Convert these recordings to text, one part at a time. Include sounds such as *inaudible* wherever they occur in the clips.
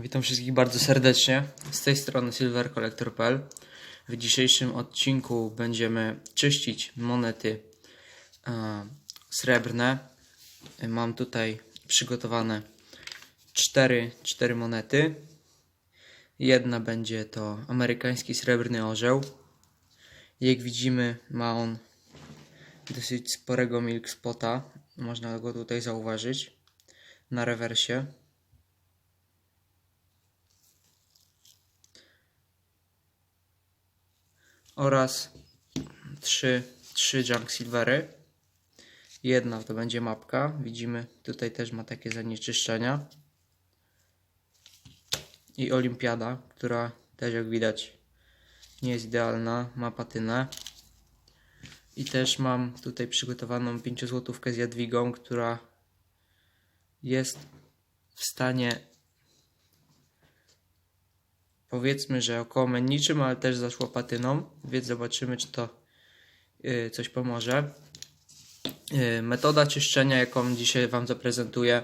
Witam wszystkich bardzo serdecznie. Z tej strony silvercollector.pl. W dzisiejszym odcinku będziemy czyścić monety e, srebrne. Mam tutaj przygotowane cztery, cztery monety. Jedna będzie to amerykański srebrny orzeł. Jak widzimy, ma on dosyć sporego milk spota. Można go tutaj zauważyć na rewersie. Oraz trzy, trzy junk silvery. Jedna to będzie mapka. Widzimy, tutaj też ma takie zanieczyszczenia. I olimpiada, która też jak widać nie jest idealna, ma patynę. I też mam tutaj przygotowaną 5 złotówkę z jadwigą, która jest w stanie powiedzmy, że około mędniczym, ale też zaszło patyną, więc zobaczymy, czy to y, coś pomoże. Y, metoda czyszczenia, jaką dzisiaj Wam zaprezentuję,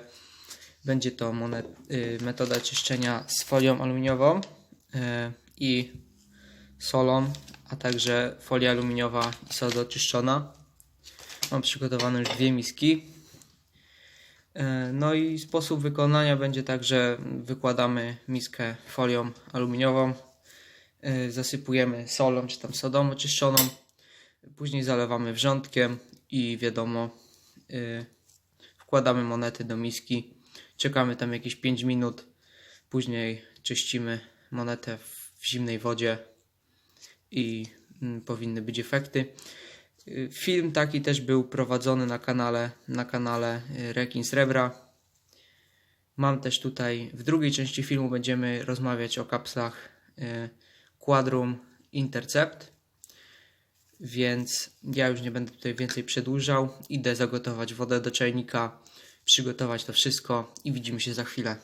będzie to monet, y, metoda czyszczenia z folią aluminiową i solą, a także folia aluminiowa i soda oczyszczona. Mam przygotowane już dwie miski. E, No i sposób wykonania będzie tak, że wykładamy miskę folią aluminiową, e, zasypujemy solą czy tam sodą oczyszczoną, później zalewamy wrzątkiem i wiadomo, e, wkładamy monety do miski, czekamy tam jakieś 5 minut, później czyścimy monetę w zimnej wodzie i mm, powinny być efekty. Film taki też był prowadzony na kanale, na kanale y, Rekin Srebra. Mam też tutaj, w drugiej części filmu będziemy rozmawiać o kapslach y, Quadrum Intercept. Więc ja już nie będę tutaj więcej przedłużał. Idę zagotować wodę do czajnika, przygotować to wszystko i widzimy się za chwilę.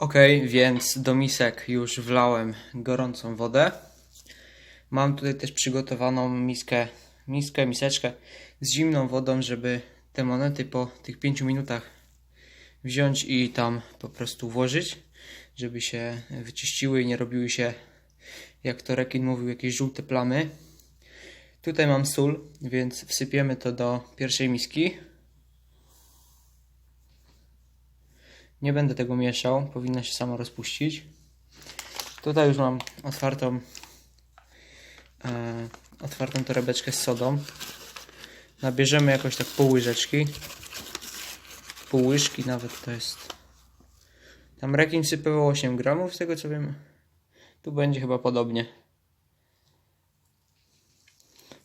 Ok, więc do misek już wlałem gorącą wodę. Mam tutaj też przygotowaną miskę, miskę, miseczkę z zimną wodą, żeby te monety po tych 5 minutach wziąć i tam po prostu włożyć, żeby się wyczyściły i nie robiły się, jak to Rekin mówił, jakieś żółte plamy. Tutaj mam sól, więc wsypiemy to do pierwszej miski. Nie będę tego mieszał, powinna się sama rozpuścić. Tutaj już mam otwartą e, otwartą torebeczkę z sodą. Nabierzemy jakoś tak pół łyżeczki. Pół łyżki nawet to jest. Tam rekin sypywał 8 gramów, z tego co wiem. Tu będzie chyba podobnie.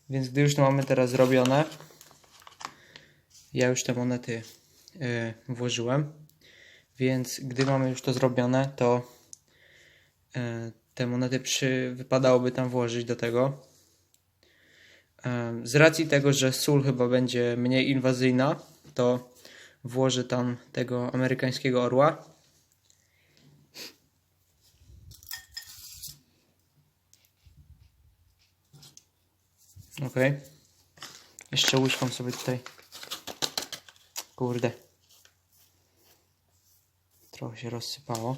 Więc gdy już to mamy teraz zrobione, ja już te monety e, włożyłem. Więc gdy mamy już to zrobione, to e, te monety przy, wypadałoby tam włożyć do tego. E, z racji tego, że sól chyba będzie mniej inwazyjna, to włożę tam tego amerykańskiego orła. Ok. Jeszcze łyżką sobie tutaj. Kurde. Trochę się rozsypało.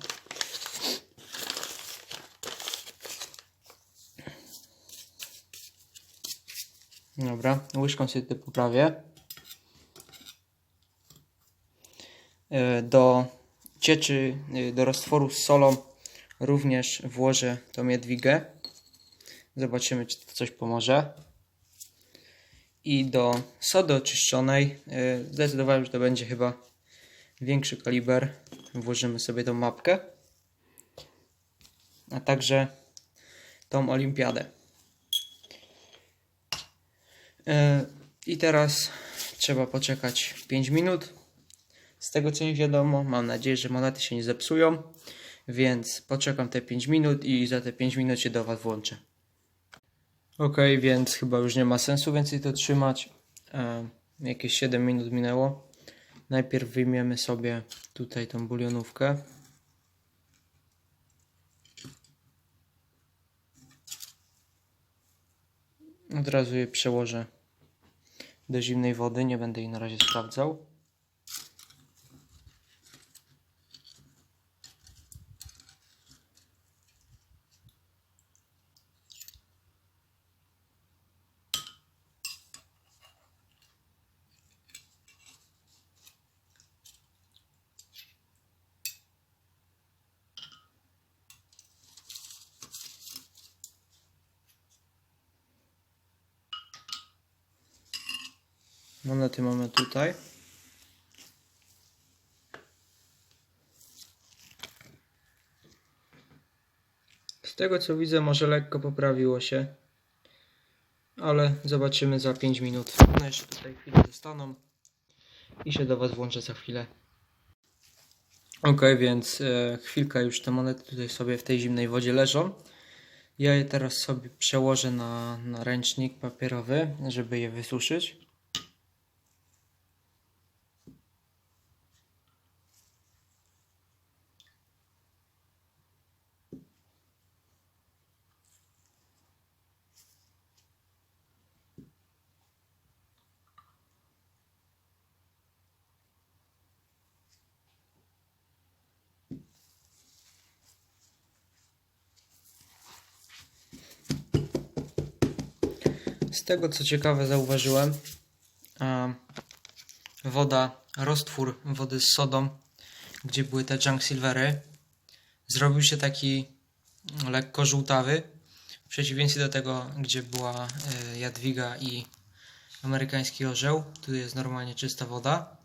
Dobra, łyżką sobie to poprawię. E, Do cieczy, e, do roztworu z solą również włożę tą jadwigę. Zobaczymy, czy to coś pomoże. I do sody oczyszczonej e, zdecydowałem, że to będzie chyba większy kaliber. Włożymy sobie tą mapkę, a także tą olimpiadę. E, I teraz trzeba poczekać 5 minut. Z tego co mi wiadomo, mam nadzieję, że monety się nie zepsują, więc poczekam te 5 minut i za te 5 minut się do Was włączę. Ok, więc chyba już nie ma sensu więcej to trzymać. E, jakieś 7 minut minęło. Najpierw wyjmiemy sobie tutaj tą bulionówkę. Od razu je przełożę do zimnej wody, nie będę jej na razie sprawdzał. Monety mamy tutaj. Z tego co widzę, może lekko poprawiło się, ale zobaczymy za 5 minut. No jeszcze tutaj chwilę zostaną i się do Was włączę za chwilę. Ok, więc e, chwilkę już te monety tutaj sobie w tej zimnej wodzie leżą. Ja je teraz sobie przełożę na, na ręcznik papierowy, żeby je wysuszyć. Z tego co ciekawe zauważyłem, woda, roztwór wody z sodą, gdzie były te junk silvery, zrobił się taki lekko żółtawy. W przeciwieństwie do tego, gdzie była e, jadwiga i amerykański orzeł, tu jest normalnie czysta woda.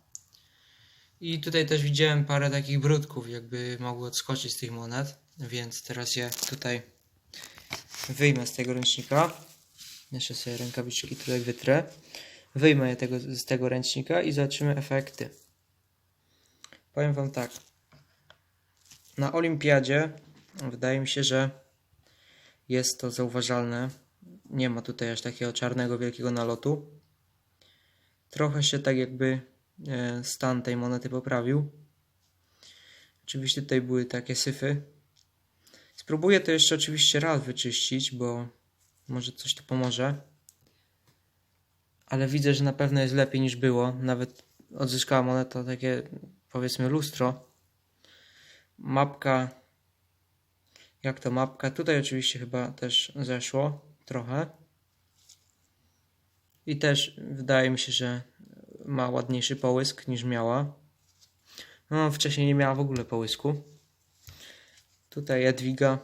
I tutaj też widziałem parę takich brudków, jakby mogły odskoczyć z tych monet, więc teraz je tutaj wyjmę z tego ręcznika. Jeszcze sobie rękawiczki tutaj wytrę. Wyjmę je tego, z tego ręcznika i zobaczymy efekty. Powiem Wam tak. Na olimpiadzie wydaje mi się, że jest to zauważalne. Nie ma tutaj aż takiego czarnego, wielkiego nalotu. Trochę się tak jakby e, stan tej monety poprawił. Oczywiście tutaj były takie syfy. Spróbuję to jeszcze oczywiście raz wyczyścić, bo może coś to pomoże. Ale widzę, że na pewno jest lepiej niż było. Nawet odzyskała moneta takie, powiedzmy, lustro. Mapka. Jak to mapka? Tutaj oczywiście chyba też zeszło trochę. I też wydaje mi się, że ma ładniejszy połysk niż miała. No, wcześniej nie miała w ogóle połysku. Tutaj Jadwiga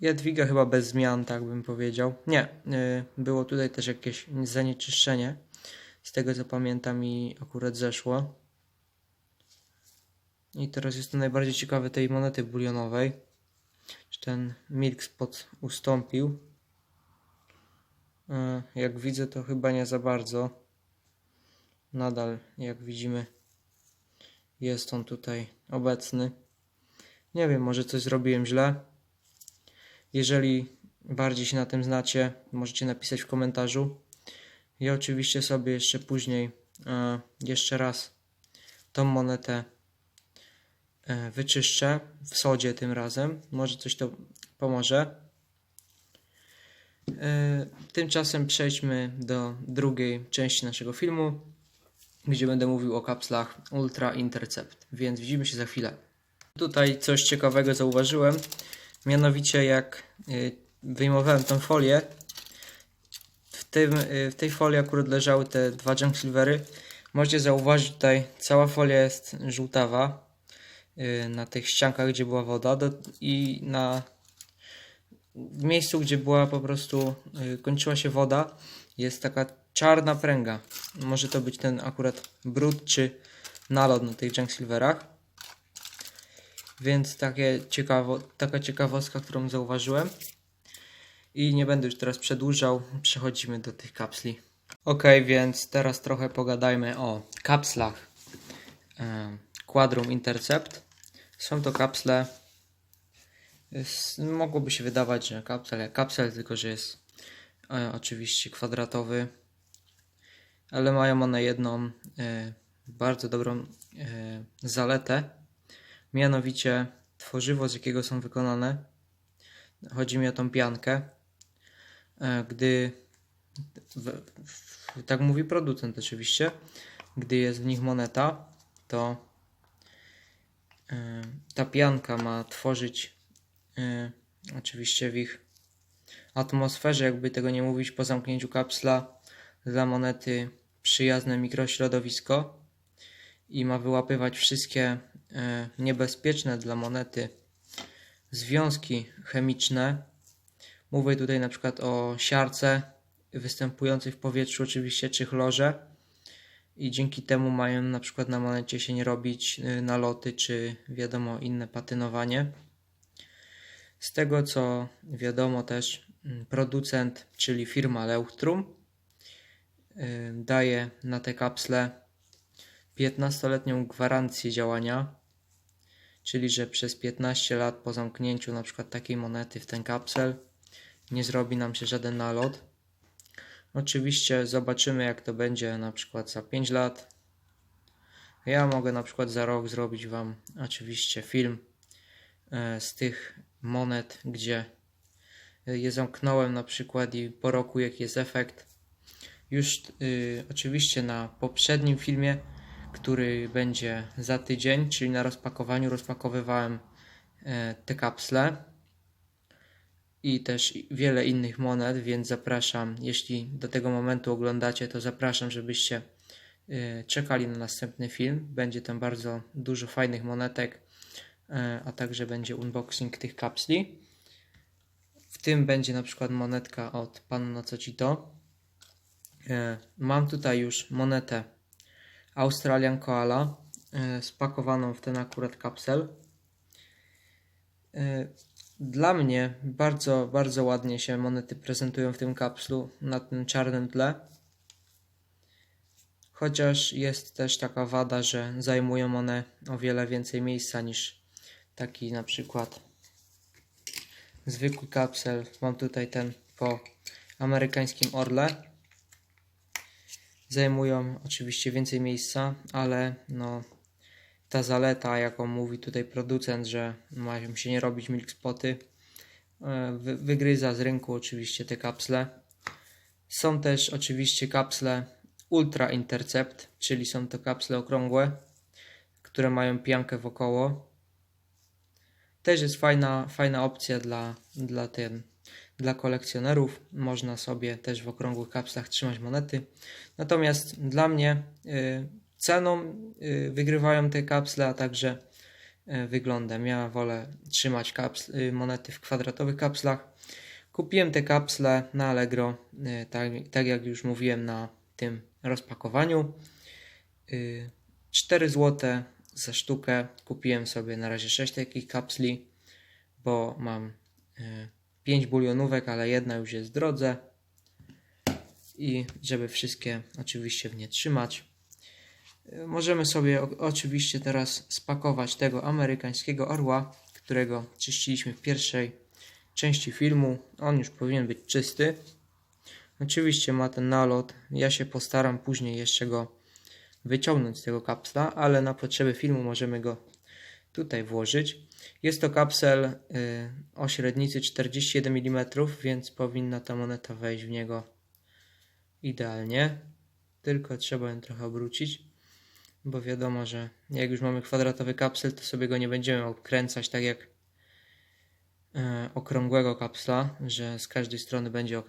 Jadwiga chyba bez zmian, tak bym powiedział. Nie, y, było tutaj też jakieś zanieczyszczenie. Z tego co pamiętam i akurat zeszło. I teraz jest to najbardziej ciekawe tej monety bulionowej. Czy ten milk spot ustąpił? Y, Jak widzę to chyba nie za bardzo. Nadal jak widzimy jest on tutaj obecny. Nie wiem, może coś zrobiłem źle. Jeżeli bardziej się na tym znacie, możecie napisać w komentarzu. Ja oczywiście sobie jeszcze później, e, jeszcze raz tą monetę e, wyczyszczę w sodzie tym razem. Może coś to pomoże. E, tymczasem przejdźmy do drugiej części naszego filmu, gdzie będę mówił o kapslach Ultra Intercept. Więc widzimy się za chwilę. Tutaj coś ciekawego zauważyłem. Mianowicie jak y, wyjmowałem tą folię, w, tym, y, w tej folii akurat leżały te dwa junk silvery. Możecie zauważyć tutaj cała folia jest żółtawa y, na tych ściankach, gdzie była woda do, i na w miejscu, gdzie była po prostu kończyła się woda, jest taka czarna pręga. Może to być ten akurat brud czy nalot na tych junk silverach. Więc takie ciekawo, taka ciekawostka, którą zauważyłem. I nie będę już teraz przedłużał, przechodzimy do tych kapsli. Ok, więc teraz trochę pogadajmy o kapslach Quadrum Intercept. Są to kapsle, mogłoby się wydawać, że kapsel kapsel, tylko że jest e, oczywiście kwadratowy, ale mają one jedną e, bardzo dobrą e, zaletę, Mianowicie tworzywo, z jakiego są wykonane, chodzi mi o tą piankę, e, gdy w, w, tak mówi producent oczywiście, gdy jest w nich moneta, to e, ta pianka ma tworzyć e, oczywiście w ich atmosferze, jakby tego nie mówić, po zamknięciu kapsla dla monety przyjazne mikrośrodowisko i ma wyłapywać wszystkie niebezpieczne dla monety związki chemiczne. Mówię tutaj na przykład o siarce występującej w powietrzu, oczywiście, czy chlorze. I dzięki temu mają na przykład na monecie się nie robić y, naloty, czy wiadomo, inne patynowanie. Z tego co wiadomo też, mm, producent, czyli firma Leutrum, y, daje na te kapsle 15-letnią gwarancję działania, czyli że przez 15 lat po zamknięciu na przykład takiej monety w ten kapsel nie zrobi nam się żaden nalot. Oczywiście zobaczymy jak to będzie na przykład za 5 lat. Ja mogę na przykład za rok zrobić Wam oczywiście film e, z tych monet, gdzie je zamknąłem na przykład i po roku jaki jest efekt. Już y, oczywiście na poprzednim filmie, który będzie za tydzień, czyli na rozpakowaniu rozpakowywałem e, te kapsle i też wiele innych monet, więc zapraszam, jeśli do tego momentu oglądacie, to zapraszam, żebyście y, czekali na następny film. Będzie tam bardzo dużo fajnych monetek, y, a także będzie unboxing tych kapsli. W tym będzie na przykład monetka od Panno Co Ci to. Mam tutaj już monetę Australian Koala spakowaną w ten akurat kapsel. Dla mnie bardzo, bardzo ładnie się monety prezentują w tym kapslu na tym czarnym tle. Chociaż jest też taka wada, że zajmują one o wiele więcej miejsca niż taki na przykład zwykły kapsel. Mam tutaj ten po amerykańskim Orle. Zajmują oczywiście więcej miejsca, ale no ta zaleta, jaką mówi tutaj producent, że mają się nie robić milk spoty, e, wygryza z rynku oczywiście te kapsle. Są też oczywiście kapsle Ultra Intercept, czyli są to kapsle okrągłe, które mają piankę wokoło. Też jest fajna, fajna opcja dla, dla, ten, dla kolekcjonerów. Można sobie też w okrągłych kapslach trzymać monety. Natomiast dla mnie yy, ceną y, wygrywają te kapsle, a także y, wyglądem. Ja wolę trzymać kapsl, y, monety w kwadratowych kapslach. Kupiłem te kapsle na Allegro, tak, tak jak już mówiłem na tym rozpakowaniu. 4 zł za sztukę. Kupiłem sobie na razie 6 takich kapsli, bo mam 5 bulionówek, ale jedna już jest w drodze. I żeby wszystkie oczywiście w nie trzymać, Możemy sobie oczywiście teraz spakować tego amerykańskiego orła, którego czyściliśmy w pierwszej części filmu. On już powinien być czysty. Oczywiście ma ten nalot. Ja się postaram później jeszcze go wyciągnąć z tego kapsla, ale na potrzeby filmu możemy go tutaj włożyć. Jest to kapsel y, o średnicy 41 mm, więc powinna ta moneta wejść w niego idealnie. Tylko trzeba ją trochę obrócić bo wiadomo, że jak już mamy kwadratowy kapsel, to sobie go nie będziemy obkręcać tak jak e, okrągłego kapsla, że z każdej strony będzie ok.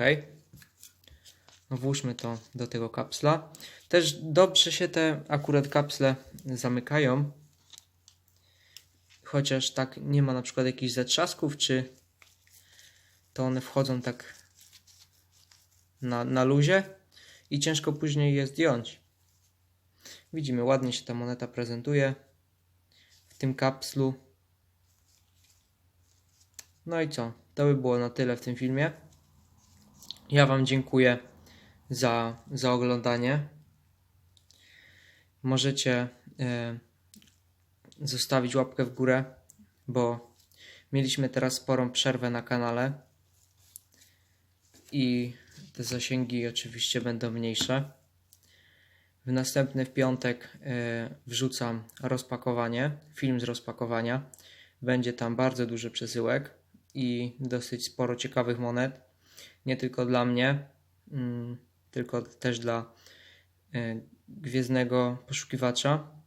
No włóżmy to do tego kapsla. Też dobrze się te akurat kapsle zamykają, chociaż tak nie ma na przykład jakichś zatrzasków, czy to one wchodzą tak na, na luzie i ciężko później je zdjąć. Widzimy, ładnie się ta moneta prezentuje w tym kapslu. No i co? To by było na tyle w tym filmie. Ja Wam dziękuję za, za oglądanie. Możecie e, zostawić łapkę w górę, bo mieliśmy teraz sporą przerwę na kanale i te zasięgi oczywiście będą mniejsze. W następny w piątek e, wrzucam rozpakowanie, film z rozpakowania. Będzie tam bardzo dużo przesyłek i dosyć sporo ciekawych monet. nie tylko dla mnie, mm, tylko też dla e, gwiezdnego poszukiwacza.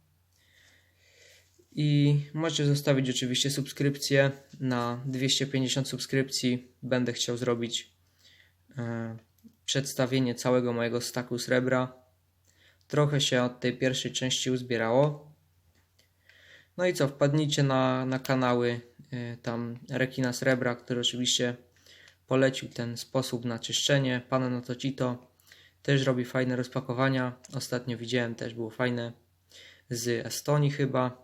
I możecie zostawić oczywiście subskrypcję. Na 250 subskrypcji będę chciał zrobić e, przedstawienie całego mojego staku srebra. Trochę się od tej pierwszej części uzbierało. No i co, wpadnijcie na, na kanały y, tam Rekina Srebra, który oczywiście polecił ten sposób na czyszczenie. Pana Notocito też robi fajne rozpakowania. Ostatnio widziałem, też było fajne z Estonii chyba.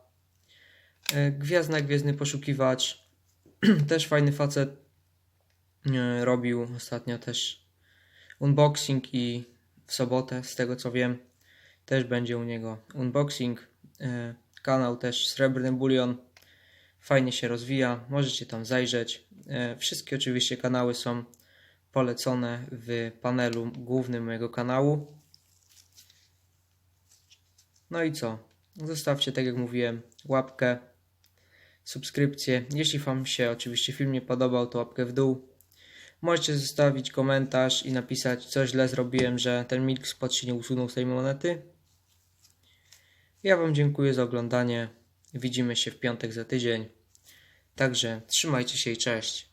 Y, Gwiazda Gwiezdny Poszukiwacz *clears throat* też fajny facet y, robił ostatnio też unboxing i w sobotę, z tego co wiem, też będzie u niego unboxing. E, Kanał też Srebrny Bulion. Fajnie się rozwija, możecie tam zajrzeć. E, Wszystkie oczywiście kanały są polecone w panelu głównym mojego kanału. No i co? Zostawcie, tak jak mówiłem, łapkę, subskrypcję. Jeśli Wam się oczywiście film nie podobał, to łapkę w dół. Możecie zostawić komentarz i napisać, co źle zrobiłem, że ten milk spot się nie usunął z tej monety. Ja Wam dziękuję za oglądanie. Widzimy się w piątek za tydzień. Także trzymajcie się i cześć.